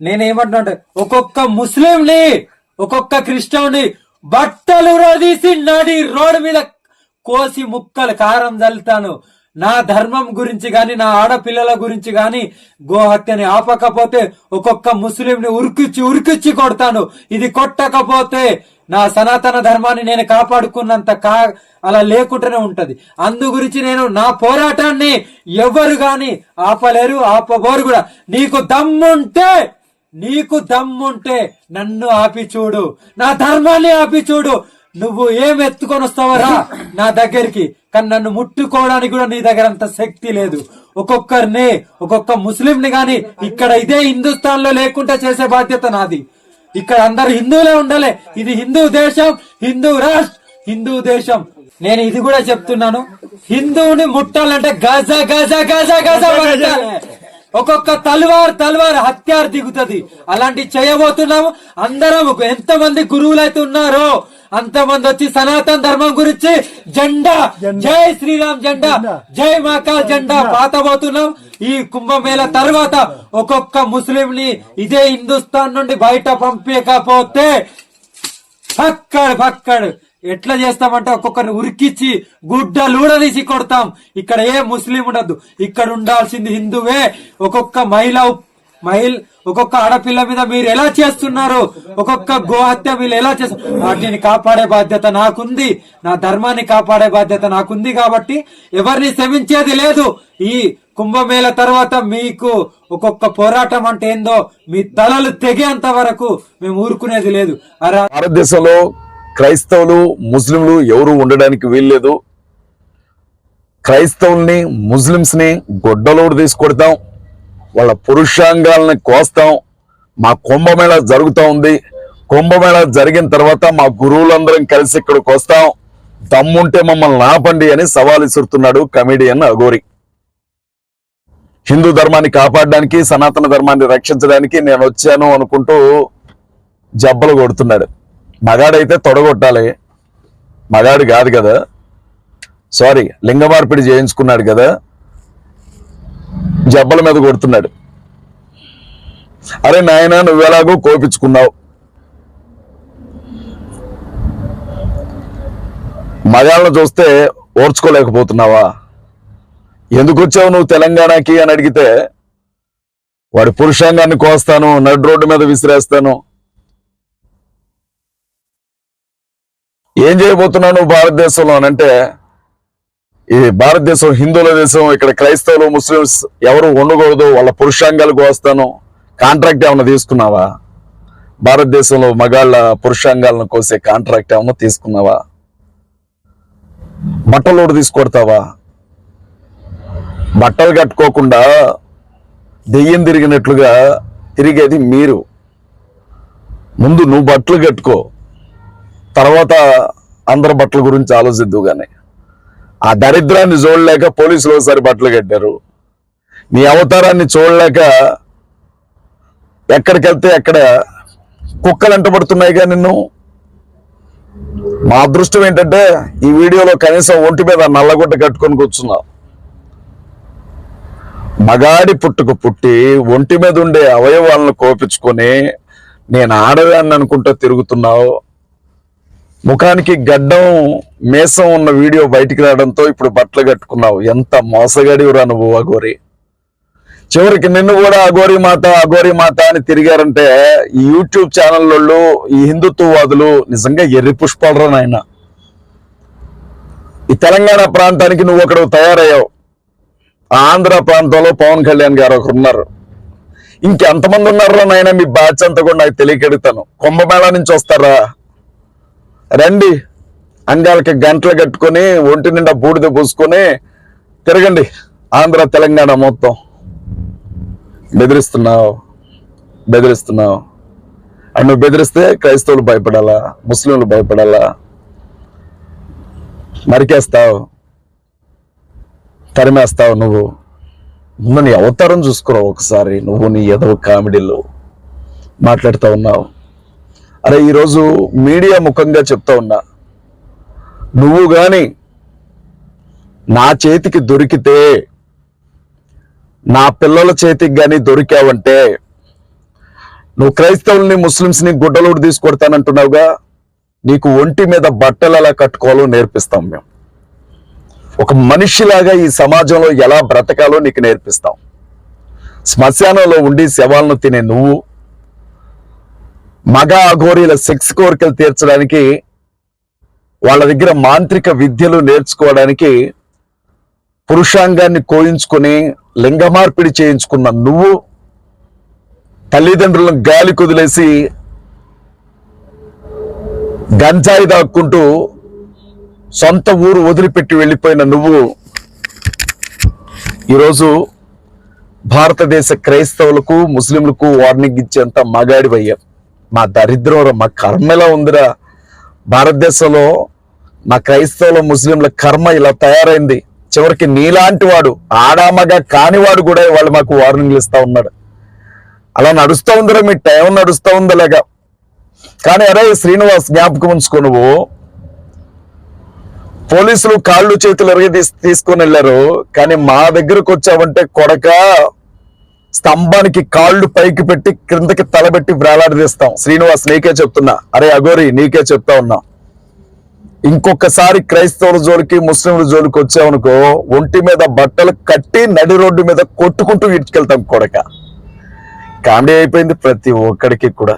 నేనేమంటున్నా ఒక్కొక్క ముస్లింని ఒక్కొక్క క్రిస్టియన్ని బట్టలు తీసి నడి రోడ్డు మీద కోసి ముక్కలు కారం చల్లుతాను. నా ధర్మం గురించి గాని నా ఆడపిల్లల గురించి గాని గోహత్యని ఆపకపోతే ఒక్కొక్క ముస్లింని ఉరికిచ్చి ఉరికిచ్చి కొడతాను. ఇది కొట్టకపోతే నా సనాతన ధర్మాన్ని నేను కాపాడుకున్నంత కా అలా లేకుండానే ఉంటది. అందు గురించి నేను నా పోరాటాన్ని ఎవరు గాని ఆపలేరు ఆపబోరు కూడా. నీకు దమ్ముంటే నీకు దమ్ముంటే నన్ను ఆపి చూడు. నా ధర్మాన్ని ఆపి చూడు. నువ్వు ఏం ఎత్తుకొని వస్తావరా నా దగ్గరికి. కానీ నన్ను ముట్టుకోవడానికి కూడా నీ దగ్గర అంత శక్తి లేదు. ఒక్కొక్కరిని ఒక్కొక్క ముస్లింని గాని ఇక్కడ ఇదే హిందుస్థాన్లో లేకుండా చేసే బాధ్యత నాది. ఇక్కడ అందరు హిందువులే ఉండాలి. ఇది హిందూ దేశం హిందూ రాష్ట్ర హిందూ దేశం. నేను ఇది కూడా చెప్తున్నాను. హిందువుని ముట్టాలంటే గజ గజ గజ గజ. ఒక్కొక్క తల్వార్ తల్వార్ హత్యార్ దిగుతుంది. అలాంటి చేయబోతున్నాము. అందరం ఎంత మంది గురువులు అయితే ఉన్నారో అంతమంది వచ్చి సనాతన ధర్మం గురించి జెండా జై శ్రీరామ్ జెండా జై మాకాల్ జెండా. పాతబోతున్నాం. ఈ కుంభమేళ తర్వాత ఒక్కొక్క ముస్లిం ని ఇదే హిందుస్థాన్ నుండి బయట పంపించకపోతే పక్కడు పక్కడు ఎట్లా చేస్తామంటే ఒక్కొక్కరిని ఉరికిచ్చి గుడ్డలూడదీసి కొడతాం. ఇక్కడ ఏ ముస్లిం ఉండద్దు. ఇక్కడ ఉండాల్సింది హిందువే. ఒక్కొక్క మహిళ మహిళ ఒక్కొక్క ఆడపిల్ల మీద మీరు ఎలా చేస్తున్నారు? ఒక్కొక్క గోహత్య మీరు ఎలా చేస్తారు వాటిని కాపాడే బాధ్యత నాకుంది. నా ధర్మాన్ని కాపాడే బాధ్యత నాకుంది కాబట్టి ఎవరిని శ్రమించేది లేదు. ఈ కుంభమేళ తర్వాత మీకు ఒక్కొక్క పోరాటం అంటే ఏందో మీ తలలు తెగేంత వరకు మేము ఊరుకునేది లేదు. అరా భారతదేశంలో క్రైస్తవులు ముస్లింలు ఎవరు ఉండడానికి వీల్లేదు. క్రైస్తవుల్ని ముస్లిమ్స్ని గొడ్డలోడు తీసుకొడతాం వాళ్ళ పురుషాంగాలని కోస్తాం. మా కుంభమేళ జరుగుతూ ఉంది. కుంభమేళ జరిగిన తర్వాత మా గురువులందరం కలిసి ఇక్కడికి వస్తాం దమ్ముంటే మమ్మల్ని ఆపండి అని సవాల్ ఇసురుతున్నాడు కమెడియన్ అఘోరి. హిందూ ధర్మాన్ని కాపాడడానికి సనాతన ధర్మాన్ని రక్షించడానికి నేను వచ్చాను అనుకుంటూ జబ్బలు కొడుతున్నాడు. మగాడైతే తొడగొట్టాలి. మగాడు కాదు కదా. సారీ లింగ మార్పిడి చేయించుకున్నాడు కదా. జబ్బల మీద కొడుతున్నాడు. అరే నాయన నువ్వెలాగో కోపించుకున్నావు. మగాళ్ళను చూస్తే ఓర్చుకోలేకపోతున్నావా? ఎందుకు వచ్చావు నువ్వు తెలంగాణకి అని అడిగితే వాడి పురుషాంగాన్ని కోస్తాను నడు రోడ్డు మీద విసిరేస్తాను. ఏం చేయబోతున్నావు నువ్వు భారతదేశంలో అని అంటే ఇది భారతదేశం హిందువుల దేశం ఇక్కడ క్రైస్తవులు ముస్లిమ్స్ ఎవరు ఉండకూడదు వాళ్ళ పురుషాంగాలు కోస్తాను కాంట్రాక్ట్ ఏమన్నా తీసుకున్నావా? భారతదేశంలో మగాళ్ళ పురుషాంగాలను కోసే కాంట్రాక్ట్ ఏమన్నా తీసుకున్నావా? బట్టలోడు తీసుకొడతావా? బట్టలు కట్టుకోకుండా దెయ్యం తిరిగినట్లుగా తిరిగేది మీరు. ముందు నువ్వు బట్టలు కట్టుకో. తర్వాత అందరి బట్టల గురించి ఆలోచిద్దు కానీ ఆ దరిద్రాన్ని చూడలేక పోలీసులు ఒకసారి బట్టలు కట్టారు. నీ అవతారాన్ని చూడలేక ఎక్కడికి వెళ్తే ఎక్కడ కుక్కలు ఎంటబడుతున్నాయిగా నిన్ను. మా అదృష్టం ఏంటంటే ఈ వీడియోలో కనీసం ఒంటి మీద నల్లగుడ్డ కట్టుకొని కూర్చున్నావు. మగాడి పుట్టుకు పుట్టి ఒంటి మీద ఉండే అవయవాలను కోపించుకొని నేను ఆడదాన్ని అనుకుంటూ తిరుగుతున్నావు. ముఖానికి గడ్డం మేసం ఉన్న వీడియో బయటికి రావడంతో ఇప్పుడు బట్టలు కట్టుకున్నావు. ఎంత మోసగాడివురా నువ్వు అఘోరి. చివరికి నిన్ను కూడా అఘోరి మాత అఘోరి మాత అని తిరిగారంటే ఈ యూట్యూబ్ ఛానల్లో ఈ హిందుత్వవాదులు నిజంగా ఎర్రి పుష్పాలరా నాయన. ఈ తెలంగాణ ప్రాంతానికి నువ్వు ఒకడు తయారయ్యావు. ఆంధ్ర ప్రాంతంలో పవన్ కళ్యాణ్ గారు ఒకరు ఉన్నారు. ఇంకెంతమంది ఉన్నారో నాయన మీ బాధ్యత కూడా నాకు తెలియకెడుతాను కుంభమేళా నుంచి వస్తారా? రండి. అంగాలకి గంటలు కట్టుకొని ఒంటి నిండా బూడిద పూసుకొని తిరగండి. ఆంధ్ర తెలంగాణ మొత్తం. బెదిరిస్తున్నావు బెదిరిస్తున్నావు. అండ్ నువ్వు బెదిరిస్తే క్రైస్తవులు భయపడాలా ముస్లింలు భయపడాలా? మరికేస్తావు తరిమేస్తావు నువ్వు. ముందు నీ అవతారం చూసుకురావు ఒకసారి. నువ్వు నీ ఎదవ కామెడీలో మాట్లాడుతూ ఉన్నావు. అరే ఈరోజు మీడియా ముఖంగా చెప్తా ఉన్నా. నువ్వు కానీ నా చేతికి దొరికితే నా పిల్లల చేతికి కానీ దొరికావంటే నువ్వు క్రైస్తవుల్ని ముస్లిమ్స్ని గుడ్డలోడు తీసుకొడతానంటున్నావుగా నీకు ఒంటి మీద బట్టలు ఎలా కట్టుకోవాలో నేర్పిస్తాం మేము. ఒక మనిషిలాగా ఈ సమాజంలో ఎలా బ్రతకాలో నీకు నేర్పిస్తాం. శ్మశానంలో ఉండి శవాలను తినే నువ్వు మగ అఘోరీల సెక్స్ కోరికలు తీర్చడానికి వాళ్ళ దగ్గర మాంత్రిక విద్యలు నేర్చుకోవడానికి పురుషాంగాన్ని కోయించుకొని లింగ మార్పిడి చేయించుకున్న నువ్వు తల్లిదండ్రులను గాలి కుదిలేసి గంజాయి దాక్కుంటూ సొంత ఊరు వదిలిపెట్టి వెళ్ళిపోయిన నువ్వు ఈరోజు భారతదేశ క్రైస్తవులకు ముస్లింలకు వార్నింగ్ ఇచ్చేంత మగాడివయ్యావు. మా దరిద్రం మా కర్మ ఎలా ఉందిరా. భారతదేశంలో మా క్రైస్తవుల ముస్లింల కర్మ ఇలా తయారైంది. చివరికి నీలాంటి వాడు ఆడామగా కానివాడు కూడా వాళ్ళు మాకు వార్నింగ్లు ఇస్తా ఉన్నాడు. అలా నడుస్తూ ఉందిరా మీ టైం నడుస్తూ ఉందలాగా. కానీ అరే శ్రీనివాస్ జ్ఞాపకం ఉంచుకో నువ్వు. పోలీసులు కాళ్ళు చేతులు ఎరగి తీసుకొని వెళ్ళారు. కానీ మా దగ్గరకు వచ్చావంటే కొడక. స్తంభానికి కాళ్ళు పైకి పెట్టి క్రిందకి తలబెట్టి వేలాడదీస్తాం. శ్రీనివాస్ నీకే చెప్తున్నా. అరే అగోరి నీకే చెప్తా ఉన్నా. ఇంకొకసారి క్రైస్తవుల జోలికి ముస్లింల జోలికి వచ్చావనుకో ఒంటి మీద బట్టలు కట్టి నడి రోడ్డు మీద కొట్టుకుంటూ ఇటుకెళ్తాం కొడక. కామెడీ అయిపోయింది ప్రతి ఒక్కడికి కూడా.